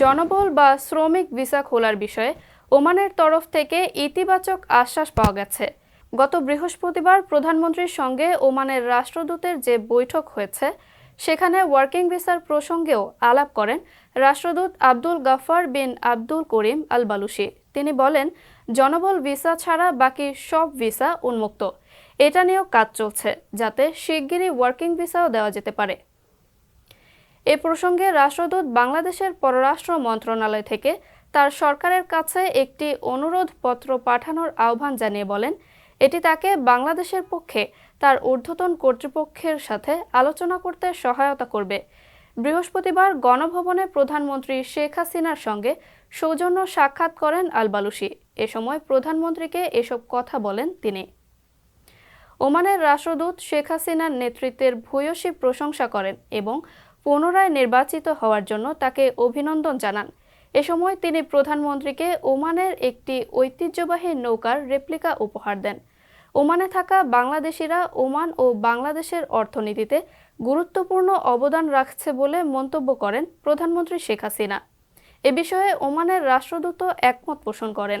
জনবল বা শ্রমিক ভিসা খোলার বিষয়ে ওমানের তরফ থেকে ইতিবাচক আশ্বাস পাওয়া গেছে। গত বৃহস্পতিবার প্রধানমন্ত্রীর সঙ্গে ওমানের রাষ্ট্রদূতের যে বৈঠক হয়েছে, সেখানে ওয়ার্কিং ভিসার প্রসঙ্গেও আলাপ করেন রাষ্ট্রদূত আব্দুল গাফার বিন আব্দুল করিম আল বালুশি তিনি বলেন, জনবল ভিসা ছাড়া বাকি সব ভিসা উন্মুক্ত। এটা নিয়েও কাজ চলছে, যাতে শিগগিরই ওয়ার্কিং ভিসাও দেওয়া যেতে পারে। এ প্রসঙ্গে রাষ্ট্রদূত বাংলাদেশের পররাষ্ট্র মন্ত্রণালয় থেকে তার সরকারের কাছে একটি অনুরোধ পত্র পাঠানোর আহ্বান জানিয়ে বলেন, এটি তাকে বাংলাদেশের পক্ষে তার ঊর্ধ্বতন কর্তৃপক্ষের সাথে আলোচনা করতে সহায়তা করবে। বৃহস্পতিবার গণভবনে প্রধানমন্ত্রী শেখ হাসিনার সঙ্গে সৌজন্য সাক্ষাৎ করেন আলবালুসি এ সময় প্রধানমন্ত্রীকে এসব কথা বলেন তিনি। ওমানের রাষ্ট্রদূত শেখ হাসিনার নেতৃত্বের ভূয়সী প্রশংসা করেন এবং পুনরায় নির্বাচিত হওয়ার জন্য তাকে অভিনন্দন জানান। এ সময় তিনি প্রধানমন্ত্রীকে ওমানের একটি ঐতিহ্যবাহী নৌকার রেপ্লিকা উপহার দেন। ওমানে থাকা বাংলাদেশিরা ওমান ও বাংলাদেশের অর্থনীতিতে গুরুত্বপূর্ণ অবদান রাখছে বলে মন্তব্য করেন প্রধানমন্ত্রী শেখ হাসিনা। এ বিষয়ে ওমানের রাষ্ট্রদূত একমত পোষণ করেন।